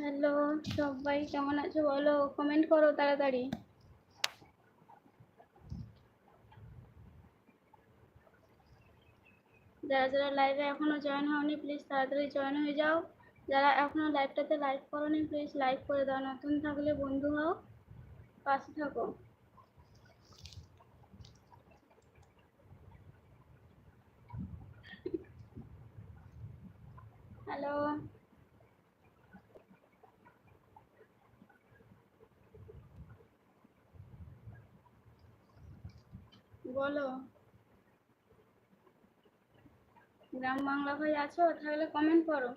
Hello, সবাই কেমন আছো বলো? কমেন্ট করো তাড়াতাড়ি। যারা যারা লাইভে এখনও জয়েন হওনি প্লিজ তাড়াতাড়ি জয়েন হয়ে যাও। যারা এখনও লাইভটাতে লাইক করোনি প্লিজ লাইক করে দাও। নতুন থাকলে বন্ধু হও, পাশে থাকো। হ্যালো। বলো? গ্রাম বাংলা ভাই আছো? তাহলে কমেন্ট করো।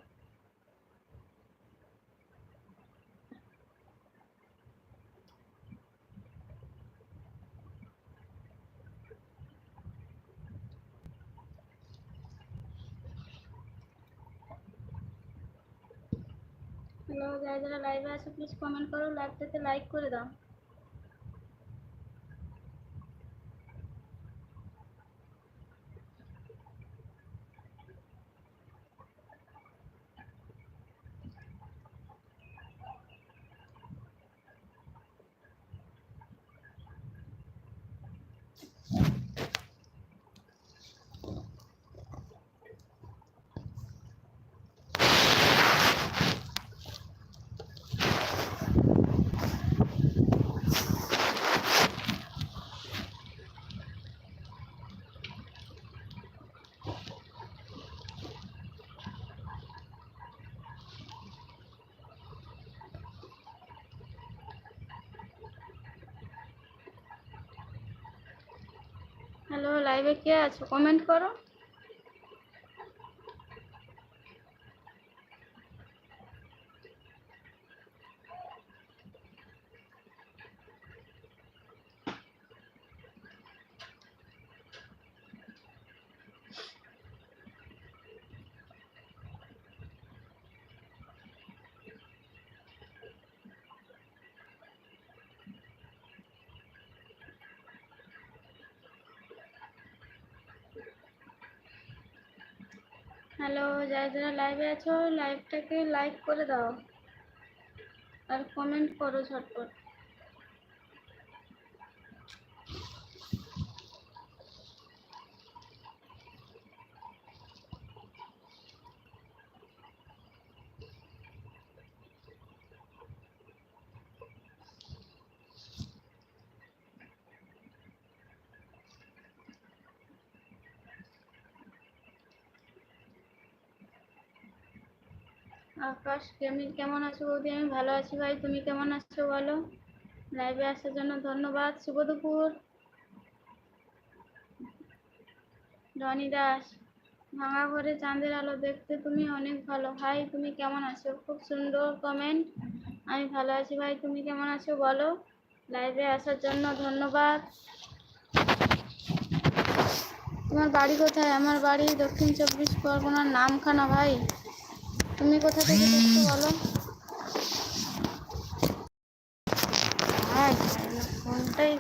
হ্যালো যারা যারা লাইভে আছো প্লিজ কমেন্ট করো। লাইভটাতে লাইক করে দাও। হ্যালো লাইভে কে আছো? কমেন্ট করো। হ্যালো যারা যারা লাইভে আছো লাইভটাকে লাইক করে দাও। আর কমেন্ট করো ঝটপট। আকাশ কেমন কেমন আছো বৌদি? আমি ভালো আছি ভাই, তুমি কেমন আছো বলো? লাইভে আসার জন্য ধন্যবাদ, শুভ দুপুর। রনি দাস, ভাঙা ঘরে চাঁদের আলো দেখতে তুমি অনেক ভালো। ভাই তুমি কেমন আছো? খুব সুন্দর কমেন্ট আমি ভালো আছি ভাই, তুমি কেমন আছো বলো? লাইভে আসার জন্য ধন্যবাদ। তোমার বাড়ি কোথায়? আমার বাড়ি দক্ষিণ চব্বিশ পরগনার নামখানা ভাই। তুমি কোথা থেকে দেখছ বলো? হাই, ফোনটাই